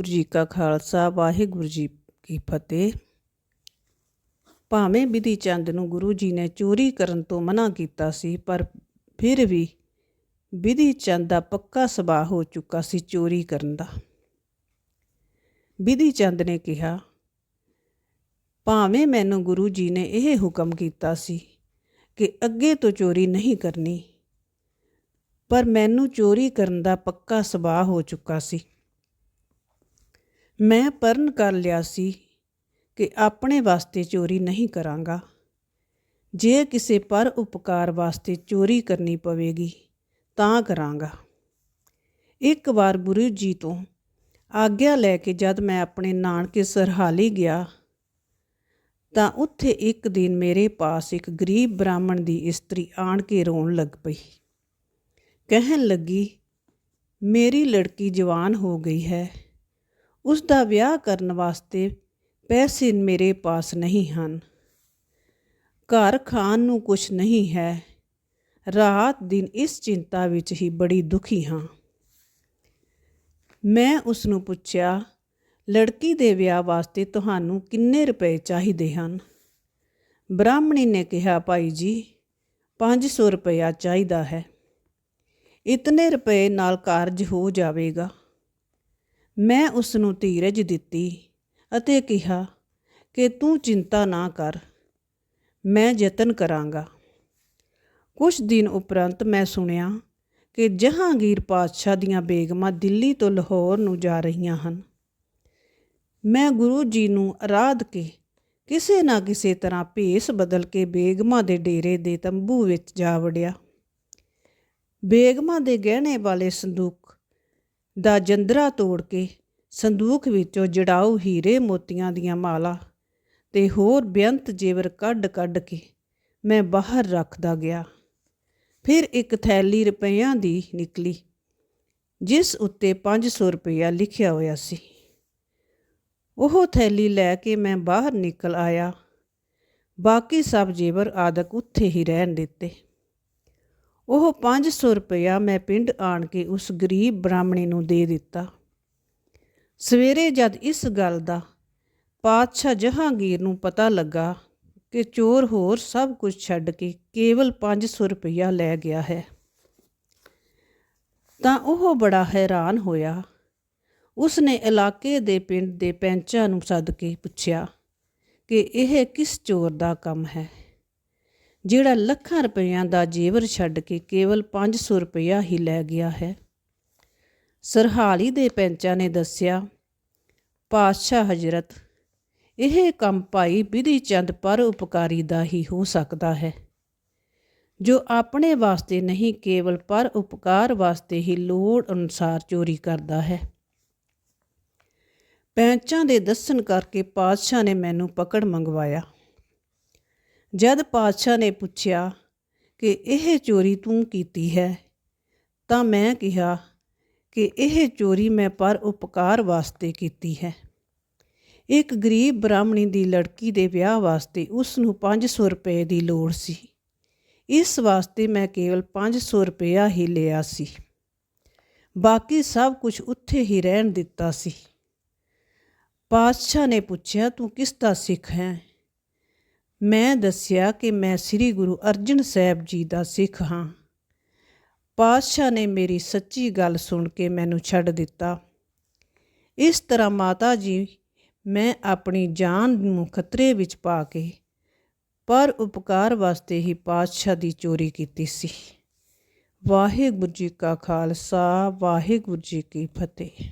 ਵਾਹਿਗੁਰੂ ਜੀ ਕਾ ਖਾਲਸਾ, ਵਾਹਿਗੁਰੂ ਜੀ ਕੀ ਫਤਿਹ। ਭਾਵੇਂ ਬਿਧੀ ਚੰਦ ਨੂੰ ਗੁਰੂ ਜੀ ਨੇ ਚੋਰੀ ਕਰਨ ਤੋਂ ਮਨਾ ਕੀਤਾ ਸੀ, ਪਰ ਫਿਰ ਵੀ ਬਿਧੀ ਚੰਦ ਦਾ ਪੱਕਾ ਸੁਭਾਅ ਹੋ ਚੁੱਕਾ ਸੀ ਚੋਰੀ ਕਰਨ ਦਾ। ਬਿਧੀ ਚੰਦ ਨੇ ਕਿਹਾ, ਭਾਵੇਂ ਮੈਨੂੰ ਗੁਰੂ ਜੀ ਨੇ ਇਹ ਹੁਕਮ ਕੀਤਾ ਸੀ ਕਿ ਅੱਗੇ ਤੋਂ ਚੋਰੀ ਨਹੀਂ ਕਰਨੀ, ਪਰ ਮੈਨੂੰ ਚੋਰੀ ਕਰਨ ਦਾ ਪੱਕਾ ਸੁਭਾਅ ਹੋ ਚੁੱਕਾ ਸੀ। ਮੈਂ ਪਰਨ ਕਰ ਲਿਆ ਸੀ ਕਿ ਆਪਣੇ ਵਾਸਤੇ ਚੋਰੀ ਨਹੀਂ ਕਰਾਂਗਾ। ਜੇ ਕਿਸੇ ਪਰ ਉਪਕਾਰ ਵਾਸਤੇ ਚੋਰੀ ਕਰਨੀ ਪਵੇਗੀ, ਤਾਂ ਕਰਾਂਗਾ। ਇੱਕ ਵਾਰ ਗੁਰੂ ਜੀ ਤੋਂ ਆਗਿਆ ਲੈ ਕੇ ਜਦ ਮੈਂ ਆਪਣੇ ਨਾਨਕੇ ਸਰਹਾਲੀ ਗਿਆ, ਤਾਂ ਉੱਥੇ ਇੱਕ ਦਿਨ ਮੇਰੇ ਪਾਸ ਇੱਕ ਗਰੀਬ ਬ੍ਰਾਹਮਣ ਦੀ ਇਸਤਰੀ ਆਣ ਕੇ ਰੋਣ ਲੱਗ ਪਈ। ਕਹਿਣ ਲੱਗੀ, ਮੇਰੀ ਲੜਕੀ ਜਵਾਨ ਹੋ ਗਈ ਹੈ। ਉਸ ਦਾ ਵਿਆਹ ਕਰਨ ਵਾਸਤੇ ਪੈਸੇ ਮੇਰੇ ਪਾਸ ਨਹੀਂ ਹਨ। ਘਰ ਖਾਣ ਨੂੰ ਕੁਝ ਨਹੀਂ ਹੈ। ਰਾਤ ਦਿਨ ਇਸ ਚਿੰਤਾ ਵਿੱਚ ਹੀ ਬੜੀ ਦੁਖੀ ਹਾਂ। ਮੈਂ ਉਸ ਨੂੰ ਪੁੱਛਿਆ, ਲੜਕੀ ਦੇ ਵਿਆਹ ਵਾਸਤੇ ਤੁਹਾਨੂੰ ਕਿੰਨੇ ਰੁਪਏ ਚਾਹੀਦੇ ਹਨ? ਬ੍ਰਾਹਮਣੀ ਨੇ ਕਿਹਾ, ਭਾਈ ਜੀ 500 ਰੁਪਇਆ ਚਾਹੀਦਾ ਹੈ। ਇਤਨੇ ਰੁਪਏ ਨਾਲ ਕਾਰਜ ਹੋ ਜਾਵੇਗਾ। ਮੈਂ ਉਸ ਨੂੰ ਧੀਰਜ ਦਿੱਤੀ ਅਤੇ ਕਿਹਾ ਕਿ ਤੂੰ ਚਿੰਤਾ ਨਾ ਕਰ, ਮੈਂ ਯਤਨ ਕਰਾਂਗਾ। ਕੁਝ ਦਿਨ ਉਪਰੰਤ ਮੈਂ ਸੁਣਿਆ ਕਿ ਜਹਾਂਗੀਰ ਪਾਤਸ਼ਾਹ ਦੀਆਂ ਬੇਗਮਾਂ ਦਿੱਲੀ ਤੋਂ ਲਾਹੌਰ ਨੂੰ ਜਾ ਰਹੀਆਂ ਹਨ। ਮੈਂ ਗੁਰੂ ਜੀ ਨੂੰ ਅਰਾਧ ਕੇ ਕਿਸੇ ਨਾ ਕਿਸੇ ਤਰ੍ਹਾਂ ਭੇਸ ਬਦਲ ਕੇ ਬੇਗਮਾਂ ਦੇ ਡੇਰੇ ਦੇ ਤੰਬੂ ਵਿੱਚ ਜਾ ਵੜਿਆ। ਬੇਗਮਾਂ ਦੇ ਗਹਿਣੇ ਵਾਲੇ ਸੰਦੂਕ ਦਾ ਜੰਦਰਾ ਤੋੜ ਕੇ ਸੰਦੂਖ ਵਿੱਚੋਂ ਜੜਾਊ ਹੀਰੇ ਮੋਤੀਆਂ ਦੀਆਂ ਮਾਲਾ ਤੇ ਹੋਰ ਬੇਅੰਤ ਜੇਵਰ ਕੱਢ-ਕੱਢ ਕੇ ਮੈਂ ਬਾਹਰ ਰੱਖਦਾ ਗਿਆ। ਫਿਰ ਇੱਕ ਥੈਲੀ ਰੁਪਈਆਂ ਦੀ ਨਿਕਲੀ, ਜਿਸ ਉੱਤੇ 500 ਰੁਪਇਆ ਲਿਖਿਆ ਹੋਇਆ ਸੀ। ਉਹ ਥੈਲੀ ਲੈ ਕੇ ਮੈਂ ਬਾਹਰ ਨਿਕਲ ਆਇਆ। ਬਾਕੀ ਸਭ ਜੇਵਰ ਆਦਕ ਉੱਥੇ ਹੀ ਰਹਿਣ ਦਿੱਤੇ। ਉਹ 500 ਰੁਪਇਆ ਮੈਂ ਪਿੰਡ ਆਣ ਕੇ ਉਸ ਗਰੀਬ ਬ੍ਰਾਹਮਣੀ ਨੂੰ ਦੇ ਦਿੱਤਾ। ਸਵੇਰੇ ਜਦ ਇਸ ਗੱਲ ਦਾ ਪਾਤਸ਼ਾਹ ਜਹਾਂਗੀਰ ਨੂੰ ਪਤਾ ਲੱਗਾ ਕਿ ਚੋਰ ਹੋਰ ਸਭ ਕੁਝ ਛੱਡ ਕੇ ਕੇਵਲ 500 ਰੁਪਇਆ ਲੈ ਗਿਆ ਹੈ, ਤਾਂ ਉਹ ਬੜਾ ਹੈਰਾਨ ਹੋਇਆ। ਉਸ ਨੇ ਇਲਾਕੇ ਦੇ ਪਿੰਡ ਦੇ ਪੈਂਚਾਂ ਨੂੰ ਸੱਦ ਕੇ ਪੁੱਛਿਆ ਕਿ ਇਹ ਕਿਸ ਚੋਰ ਦਾ ਕੰਮ ਹੈ? ਜਿਹੜਾ ਲੱਖਾਂ ਰੁਪਈਆਂ ਦਾ ਜੇਵਰ ਛੱਡ ਕੇ ਕੇਵਲ 500 ਰੁਪਈਆ ਹੀ ਲੈ ਗਿਆ ਹੈ। ਸਰਹਾਲੀ ਦੇ ਪੈਂਚਾਂ ਨੇ ਦੱਸਿਆ, ਪਾਤਸ਼ਾਹ ਹਜ਼ਰਤ, ਇਹ ਕੰਮ ਭਾਈ ਬਿਧੀ ਚੰਦ ਪਰ ਉਪਕਾਰੀ ਦਾ ਹੀ ਹੋ ਸਕਦਾ ਹੈ। ਜੋ ਆਪਣੇ ਵਾਸਤੇ ਨਹੀਂ, ਕੇਵਲ ਪਰ ਉਪਕਾਰ ਵਾਸਤੇ ਹੀ ਲੋੜ ਅਨੁਸਾਰ ਚੋਰੀ ਕਰਦਾ ਹੈ। ਪੈਂਚਾਂ ਦੇ ਦੱਸਣ ਕਰਕੇ ਪਾਤਸ਼ਾਹ ਨੇ ਮੈਨੂੰ ਪਕੜ ਮੰਗਵਾਇਆ। ਜਦ ਪਾਤਸ਼ਾਹ ਨੇ ਪੁੱਛਿਆ ਕਿ ਇਹ ਚੋਰੀ ਤੂੰ ਕੀਤੀ ਹੈ, ਤਾਂ ਮੈਂ ਕਿਹਾ ਕਿ ਇਹ ਚੋਰੀ ਮੈਂ ਪਰ ਉਪਕਾਰ ਵਾਸਤੇ ਕੀਤੀ ਹੈ। ਇੱਕ ਗਰੀਬ ਬ੍ਰਾਹਮਣੀ ਦੀ ਲੜਕੀ ਦੇ ਵਿਆਹ ਵਾਸਤੇ ਉਸ ਨੂੰ 500 ਰੁਪਏ ਦੀ ਲੋੜ ਸੀ। ਇਸ ਵਾਸਤੇ ਮੈਂ ਕੇਵਲ 500 ਰੁਪਇਆ ਹੀ ਲਿਆ ਸੀ। ਬਾਕੀ ਸਭ ਕੁਝ ਉੱਥੇ ਹੀ ਰਹਿਣ ਦਿੱਤਾ ਸੀ। ਪਾਤਸ਼ਾਹ ਨੇ ਪੁੱਛਿਆ, ਤੂੰ ਕਿਸ ਦਾ ਸਿੱਖ ਹੈ? ਮੈਂ ਦੱਸਿਆ ਕਿ ਮੈਂ ਸ੍ਰੀ ਗੁਰੂ ਅਰਜਨ ਸਾਹਿਬ ਜੀ ਦਾ ਸਿੱਖ ਹਾਂ। ਪਾਤਸ਼ਾਹ ਨੇ ਮੇਰੀ ਸੱਚੀ ਗੱਲ ਸੁਣ ਕੇ ਮੈਨੂੰ ਛੱਡ ਦਿੱਤਾ। ਇਸ ਤਰ੍ਹਾਂ ਮਾਤਾ ਜੀ ਮੈਂ ਆਪਣੀ ਜਾਨ ਨੂੰ ਖਤਰੇ ਵਿੱਚ ਪਾ ਕੇ ਪਰ ਉਪਕਾਰ ਵਾਸਤੇ ਹੀ ਪਾਤਸ਼ਾਹ ਦੀ ਚੋਰੀ ਕੀਤੀ ਸੀ। ਵਾਹਿਗੁਰੂ ਜੀ ਕਾ ਖਾਲਸਾ, ਵਾਹਿਗੁਰੂ ਜੀ ਕੀ ਫਤਿਹ।